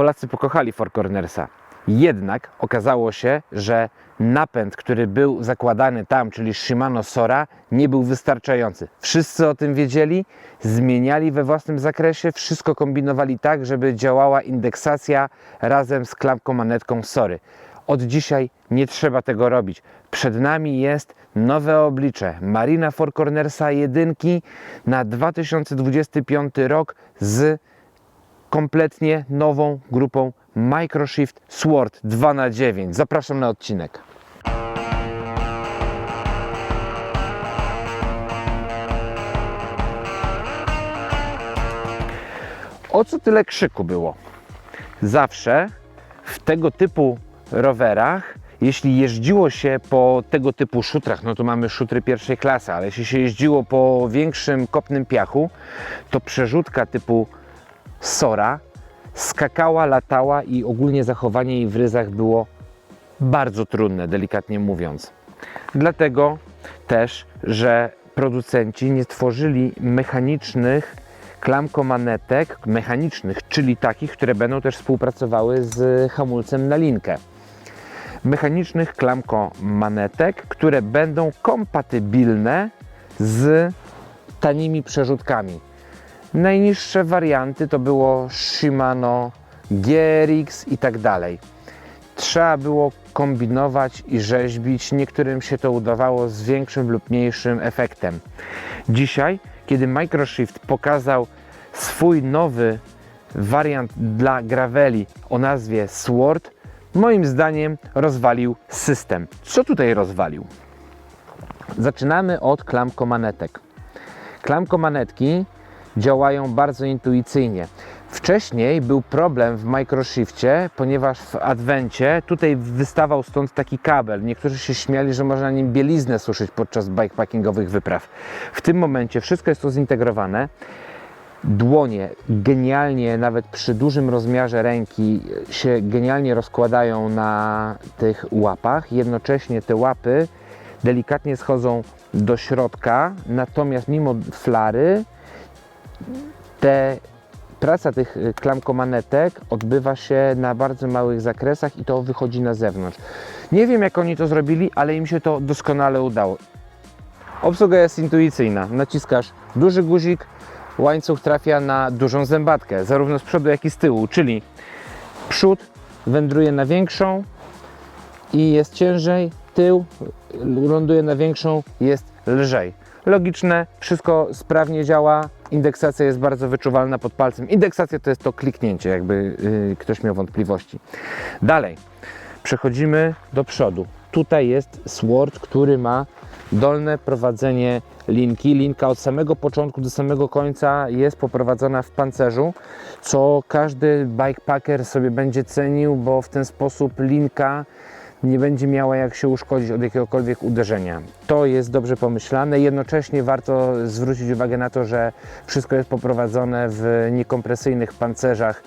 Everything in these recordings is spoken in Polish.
Polacy pokochali Four Cornersa. Jednak okazało się, że napęd, który był zakładany tam, czyli Shimano Sora, nie był wystarczający. Wszyscy o tym wiedzieli, zmieniali we własnym zakresie, wszystko kombinowali tak, żeby działała indeksacja razem z klamką manetką Sory. Od dzisiaj nie trzeba tego robić. Przed nami jest nowe oblicze Marina Four Cornersa 1 na 2025 rok z kompletnie nową grupą Microshift Sword 2 na 9 Zapraszam na odcinek. O co tyle krzyku było? Zawsze w tego typu rowerach, jeśli jeździło się po tego typu szutrach, no to mamy szutry pierwszej klasy, ale jeśli się jeździło po większym kopnym piachu, to przerzutka typu Sora skakała, latała i ogólnie zachowanie jej w ryzach było bardzo trudne, delikatnie mówiąc. Dlatego też, że producenci nie tworzyli mechanicznych klamkomanetek, mechanicznych, czyli takich, które będą też współpracowały z hamulcem na linkę. Mechanicznych klamkomanetek, które będą kompatybilne z tanimi przerzutkami. Najniższe warianty to było Shimano, GRX i tak dalej. Trzeba było kombinować i rzeźbić. Niektórym się to udawało z większym lub mniejszym efektem. Dzisiaj, kiedy Microshift pokazał swój nowy wariant dla graveli o nazwie Sword, moim zdaniem rozwalił system. Co tutaj rozwalił? Zaczynamy od klamkomanetek. Klamkomanetki działają bardzo intuicyjnie. Wcześniej był problem w Microshifcie, ponieważ w Adwencie tutaj wystawał stąd taki kabel. Niektórzy się śmiali, że można nim bieliznę suszyć podczas bikepackingowych wypraw. W tym momencie wszystko jest to zintegrowane. Dłonie genialnie, nawet przy dużym rozmiarze ręki, się genialnie rozkładają na tych łapach. Jednocześnie te łapy delikatnie schodzą do środka, natomiast mimo flary te praca tych y, klamkomanetek odbywa się na bardzo małych zakresach i to wychodzi na zewnątrz. Nie wiem jak oni to zrobili, ale im się to doskonale udało. Obsługa jest intuicyjna. Naciskasz duży guzik, łańcuch trafia na dużą zębatkę, zarówno z przodu jak i z tyłu, czyli przód wędruje na większą i jest ciężej, tył ląduje na większą, jest lżej. Logiczne, wszystko sprawnie działa, indeksacja jest bardzo wyczuwalna pod palcem. Indeksacja to jest to kliknięcie, jakby yy, ktoś miał wątpliwości. Dalej, przechodzimy do przodu. Tutaj jest Sword, który ma dolne prowadzenie linki. Linka od samego początku do samego końca jest poprowadzona w pancerzu, co każdy bikepacker sobie będzie cenił, bo w ten sposób linka nie będzie miała jak się uszkodzić od jakiegokolwiek uderzenia. To jest dobrze pomyślane. Jednocześnie warto zwrócić uwagę na to, że wszystko jest poprowadzone w niekompresyjnych pancerzach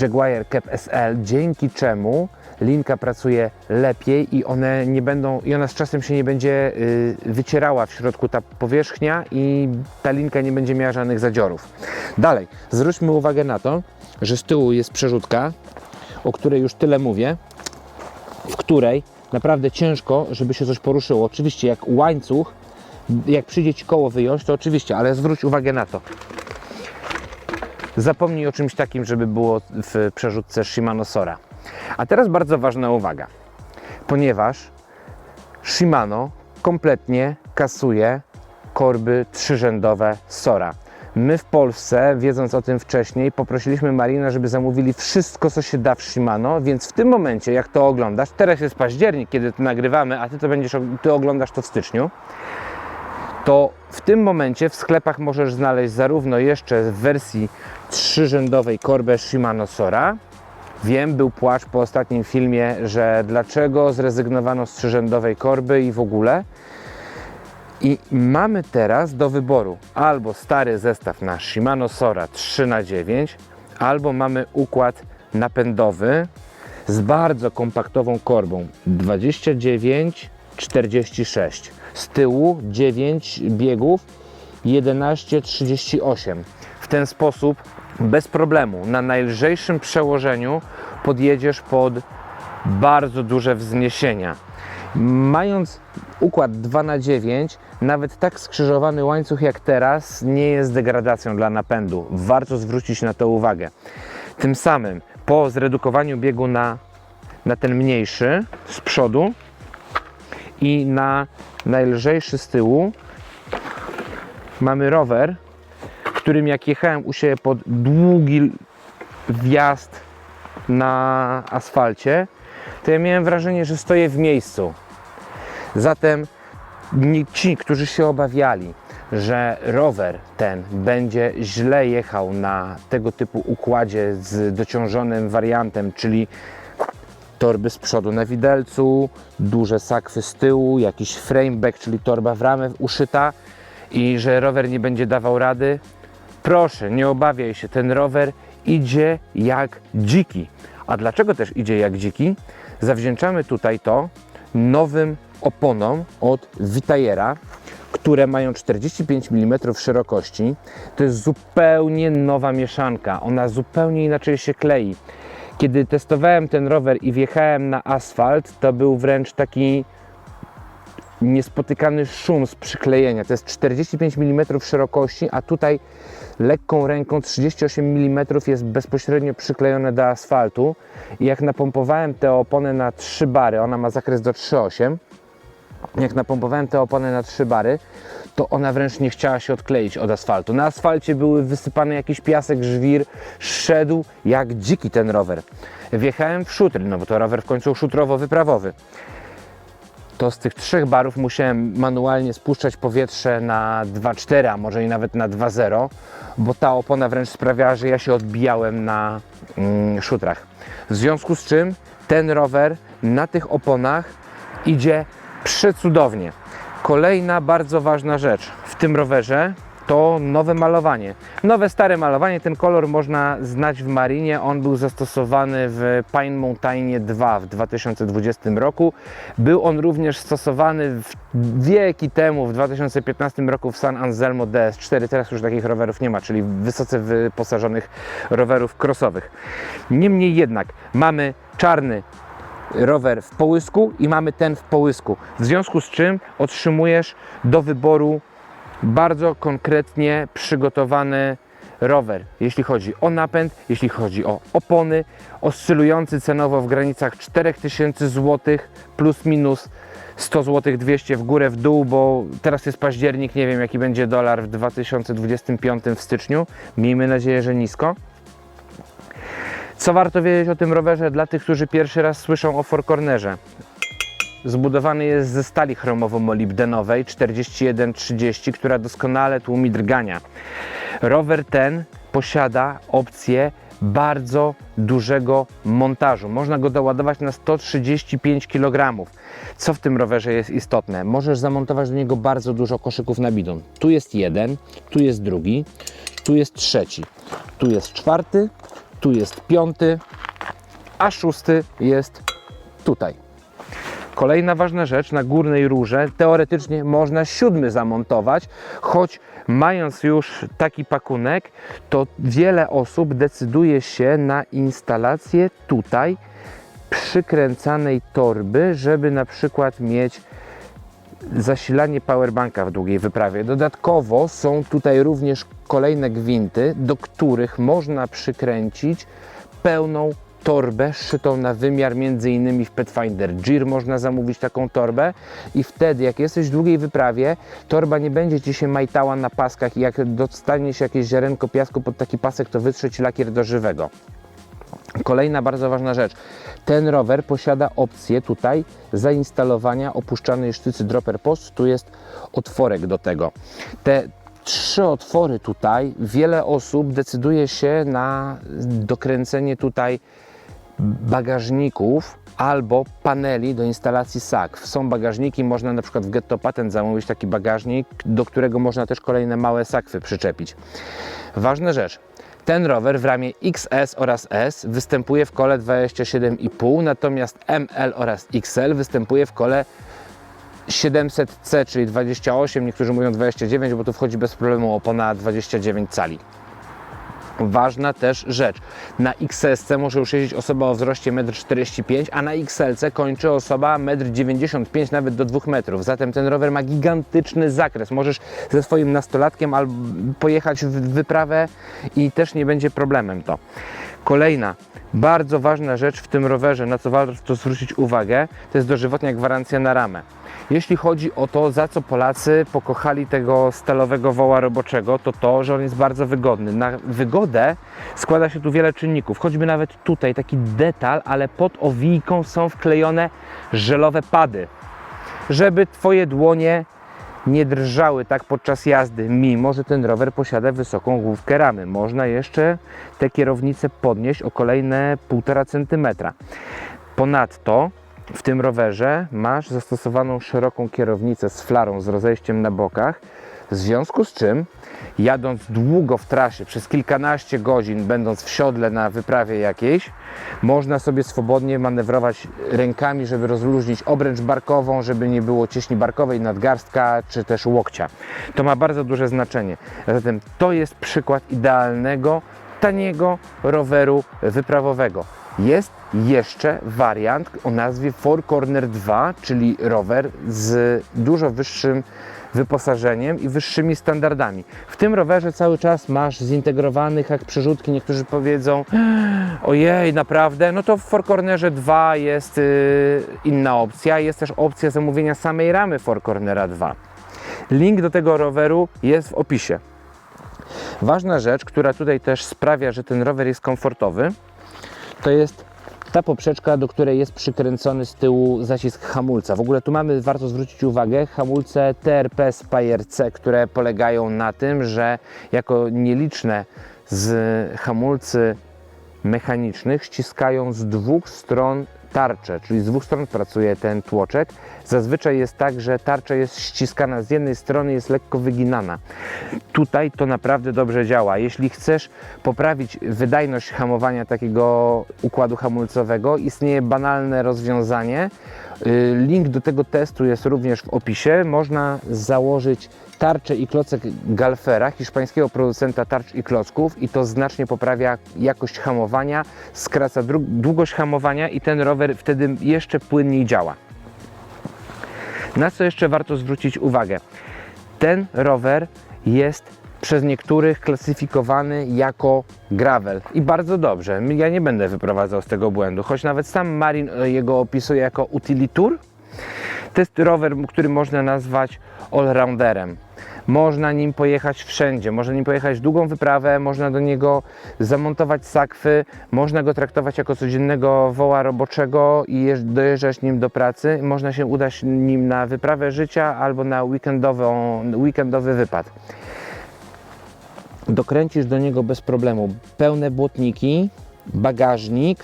Jaguar Cap SL, dzięki czemu linka pracuje lepiej i one nie będą, i ona z czasem się nie będzie y, wycierała w środku ta powierzchnia i ta linka nie będzie miała żadnych zadziorów. Dalej, zwróćmy uwagę na to, że z tyłu jest przerzutka, o której już tyle mówię, w której naprawdę ciężko, żeby się coś poruszyło. Oczywiście jak łańcuch, jak przyjdzie Ci koło wyjąć, to oczywiście, ale zwróć uwagę na to. Zapomnij o czymś takim, żeby było w przerzutce Shimano Sora. A teraz bardzo ważna uwaga, ponieważ Shimano kompletnie kasuje korby trzyrzędowe Sora. My w Polsce, wiedząc o tym wcześniej, poprosiliśmy Marina, żeby zamówili wszystko, co się da w Shimano, więc w tym momencie, jak to oglądasz, teraz jest październik, kiedy to nagrywamy, a ty to będziesz, ty oglądasz to w styczniu, to w tym momencie w sklepach możesz znaleźć zarówno jeszcze w wersji trzyrzędowej korbę Shimano Sora. Wiem, był płacz po ostatnim filmie, że dlaczego zrezygnowano z trzyrzędowej korby i w ogóle. I mamy teraz do wyboru albo stary zestaw na Shimano Sora 3x9, albo mamy układ napędowy z bardzo kompaktową korbą 29-46. Z tyłu 9 biegów 11-38. W ten sposób bez problemu na najlżejszym przełożeniu podjedziesz pod bardzo duże wzniesienia. Mając układ 2 na 9 nawet tak skrzyżowany łańcuch jak teraz nie jest degradacją dla napędu. Warto zwrócić na to uwagę. Tym samym po zredukowaniu biegu na, na ten mniejszy z przodu i na najlżejszy z tyłu mamy rower, którym jak jechałem u siebie pod długi wjazd na asfalcie, to ja miałem wrażenie, że stoję w miejscu. Zatem ci, którzy się obawiali, że rower ten będzie źle jechał na tego typu układzie z dociążonym wariantem, czyli torby z przodu na widelcu, duże sakwy z tyłu, jakiś frameback, czyli torba w ramę uszyta i że rower nie będzie dawał rady, proszę, nie obawiaj się, ten rower idzie jak dziki. A dlaczego też idzie jak dziki? Zawdzięczamy tutaj to nowym oponom od Vitajera, które mają 45 mm szerokości. To jest zupełnie nowa mieszanka. Ona zupełnie inaczej się klei. Kiedy testowałem ten rower i wjechałem na asfalt, to był wręcz taki niespotykany szum z przyklejenia. To jest 45 mm szerokości, a tutaj lekką ręką 38 mm jest bezpośrednio przyklejone do asfaltu. I jak napompowałem te opony na 3 bary, ona ma zakres do 3,8, jak napompowałem te opony na 3 bary, to ona wręcz nie chciała się odkleić od asfaltu. Na asfalcie były wysypane jakiś piasek, żwir, szedł jak dziki ten rower. Wjechałem w szutry, no bo to rower w końcu szutrowo-wyprawowy to z tych trzech barów musiałem manualnie spuszczać powietrze na 2,4, a może i nawet na 2,0, bo ta opona wręcz sprawiała, że ja się odbijałem na mm, szutrach. W związku z czym ten rower na tych oponach idzie przecudownie. Kolejna bardzo ważna rzecz w tym rowerze to nowe malowanie. Nowe, stare malowanie, ten kolor można znać w marinie. On był zastosowany w Pine Mountainie 2 w 2020 roku. Był on również stosowany wieki temu, w 2015 roku w San Anselmo DS4. Teraz już takich rowerów nie ma, czyli wysoce wyposażonych rowerów crossowych. Niemniej jednak mamy czarny rower w połysku i mamy ten w połysku. W związku z czym otrzymujesz do wyboru bardzo konkretnie przygotowany rower, jeśli chodzi o napęd, jeśli chodzi o opony, oscylujący cenowo w granicach 4000 zł plus minus 100 zł 200 w górę w dół, bo teraz jest październik, nie wiem jaki będzie dolar w 2025 w styczniu. Miejmy nadzieję, że nisko. Co warto wiedzieć o tym rowerze dla tych, którzy pierwszy raz słyszą o Four Cornerze? Zbudowany jest ze stali chromowo-molibdenowej 4130, która doskonale tłumi drgania. Rower ten posiada opcję bardzo dużego montażu. Można go doładować na 135 kg. Co w tym rowerze jest istotne? Możesz zamontować do niego bardzo dużo koszyków na bidon. Tu jest jeden, tu jest drugi, tu jest trzeci, tu jest czwarty, tu jest piąty, a szósty jest tutaj. Kolejna ważna rzecz, na górnej rurze teoretycznie można siódmy zamontować, choć mając już taki pakunek, to wiele osób decyduje się na instalację tutaj przykręcanej torby, żeby na przykład mieć zasilanie powerbanka w długiej wyprawie. Dodatkowo są tutaj również kolejne gwinty, do których można przykręcić pełną torbę szytą na wymiar, między innymi w Petfinder Gear można zamówić taką torbę i wtedy jak jesteś w długiej wyprawie, torba nie będzie Ci się majtała na paskach i jak dostanie się jakieś ziarenko piasku pod taki pasek, to wytrzeć lakier do żywego. Kolejna bardzo ważna rzecz. Ten rower posiada opcję tutaj zainstalowania opuszczanej sztycy dropper post. Tu jest otworek do tego. Te trzy otwory tutaj, wiele osób decyduje się na dokręcenie tutaj bagażników albo paneli do instalacji sakw. Są bagażniki, można na przykład w Getto Patent zamówić taki bagażnik, do którego można też kolejne małe sakwy przyczepić. Ważna rzecz. Ten rower w ramie XS oraz S występuje w kole 27,5, natomiast ML oraz XL występuje w kole 700C, czyli 28, niektórzy mówią 29, bo tu wchodzi bez problemu opona 29 cali. Ważna też rzecz. Na XS może już jeździć osoba o wzroście 1,45 m, a na XLC kończy osoba 1,95 m, nawet do 2 metrów. Zatem ten rower ma gigantyczny zakres. Możesz ze swoim nastolatkiem albo pojechać w wyprawę i też nie będzie problemem to. Kolejna bardzo ważna rzecz w tym rowerze, na co warto zwrócić uwagę, to jest dożywotnia gwarancja na ramę. Jeśli chodzi o to, za co Polacy pokochali tego stalowego woła roboczego, to to, że on jest bardzo wygodny. Na wygodę składa się tu wiele czynników, choćby nawet tutaj taki detal, ale pod owijką są wklejone żelowe pady, żeby Twoje dłonie nie drżały tak podczas jazdy, mimo że ten rower posiada wysoką główkę ramy. Można jeszcze te kierownice podnieść o kolejne 1,5 cm. Ponadto w tym rowerze masz zastosowaną szeroką kierownicę z flarą z rozejściem na bokach, w związku z czym jadąc długo w trasie, przez kilkanaście godzin, będąc w siodle na wyprawie jakiejś, można sobie swobodnie manewrować rękami, żeby rozluźnić obręcz barkową, żeby nie było cieśni barkowej, nadgarstka czy też łokcia. To ma bardzo duże znaczenie. Zatem to jest przykład idealnego, taniego roweru wyprawowego. Jest jeszcze wariant o nazwie Four Corner 2, czyli rower z dużo wyższym wyposażeniem i wyższymi standardami. W tym rowerze cały czas masz zintegrowanych jak przerzutki. Niektórzy powiedzą, ojej, naprawdę? No to w Four Cornerze 2 jest y, inna opcja. Jest też opcja zamówienia samej ramy Four Cornera 2. Link do tego roweru jest w opisie. Ważna rzecz, która tutaj też sprawia, że ten rower jest komfortowy, to jest ta poprzeczka, do której jest przykręcony z tyłu zacisk hamulca. W ogóle tu mamy, warto zwrócić uwagę, hamulce TRP Spire C, które polegają na tym, że jako nieliczne z hamulcy mechanicznych ściskają z dwóch stron tarczę, czyli z dwóch stron pracuje ten tłoczek. Zazwyczaj jest tak, że tarcza jest ściskana z jednej strony, jest lekko wyginana. Tutaj to naprawdę dobrze działa. Jeśli chcesz poprawić wydajność hamowania takiego układu hamulcowego, istnieje banalne rozwiązanie. Y, Link do tego testu jest również w opisie. Można założyć tarczę i klocek Galfera, hiszpańskiego producenta tarcz i klocków i to znacznie poprawia jakość hamowania, skraca długość hamowania i ten rower wtedy jeszcze płynniej działa. Na co jeszcze warto zwrócić uwagę? Ten rower jest przez niektórych klasyfikowany jako gravel i bardzo dobrze. Ja nie będę wyprowadzał z tego błędu, choć nawet sam Marin e, jego opisuje jako utilitur. To jest rower, który można nazwać allrounderem. Można nim pojechać wszędzie, można nim pojechać długą wyprawę, można do niego zamontować sakwy, można go traktować jako codziennego woła roboczego i jeż- dojeżdżać nim do pracy. Można się udać nim na wyprawę życia albo na weekendową, weekendowy wypad. Dokręcisz do niego bez problemu pełne błotniki, bagażnik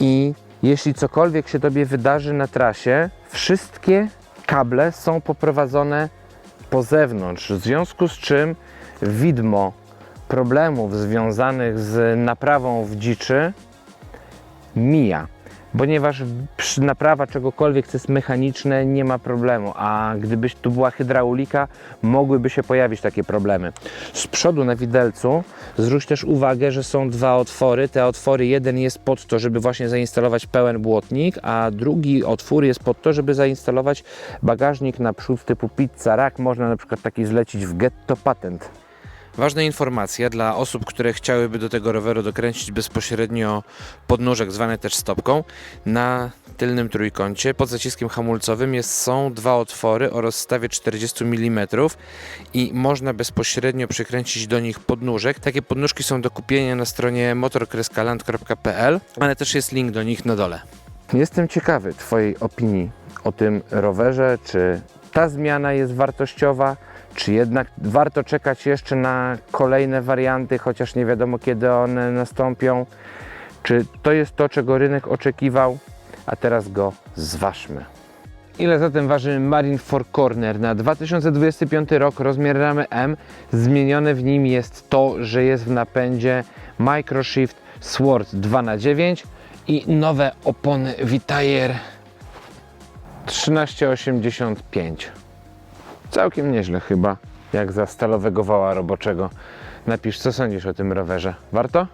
i jeśli cokolwiek się Tobie wydarzy na trasie, wszystkie kable są poprowadzone po zewnątrz, w związku z czym widmo problemów związanych z naprawą w dziczy mija, ponieważ naprawa czegokolwiek, co jest mechaniczne, nie ma problemu, a gdybyś tu była hydraulika, mogłyby się pojawić takie problemy. Z przodu na widelcu zwróć też uwagę, że są dwa otwory. Te otwory, jeden jest pod to, żeby właśnie zainstalować pełen błotnik, a drugi otwór jest pod to, żeby zainstalować bagażnik na przód typu pizza rack. Można na przykład taki zlecić w Getto Patent. Ważna informacja dla osób, które chciałyby do tego roweru dokręcić bezpośrednio podnóżek, zwany też stopką. Na tylnym trójkącie pod zaciskiem hamulcowym jest, są dwa otwory o rozstawie 40 mm i można bezpośrednio przykręcić do nich podnóżek. Takie podnóżki są do kupienia na stronie motorkreskaland.pl, ale też jest link do nich na dole. Jestem ciekawy Twojej opinii o tym rowerze. Czy ta zmiana jest wartościowa, czy jednak warto czekać jeszcze na kolejne warianty, chociaż nie wiadomo kiedy one nastąpią? Czy to jest to, czego rynek oczekiwał? A teraz go zważmy. Ile zatem waży Marine Four Corner na 2025 rok rozmiar ramy M? Zmienione w nim jest to, że jest w napędzie Microshift Sword 2x9 i nowe opony Vitayer 1385. Całkiem nieźle chyba, jak za stalowego wała roboczego. Napisz, co sądzisz o tym rowerze. Warto?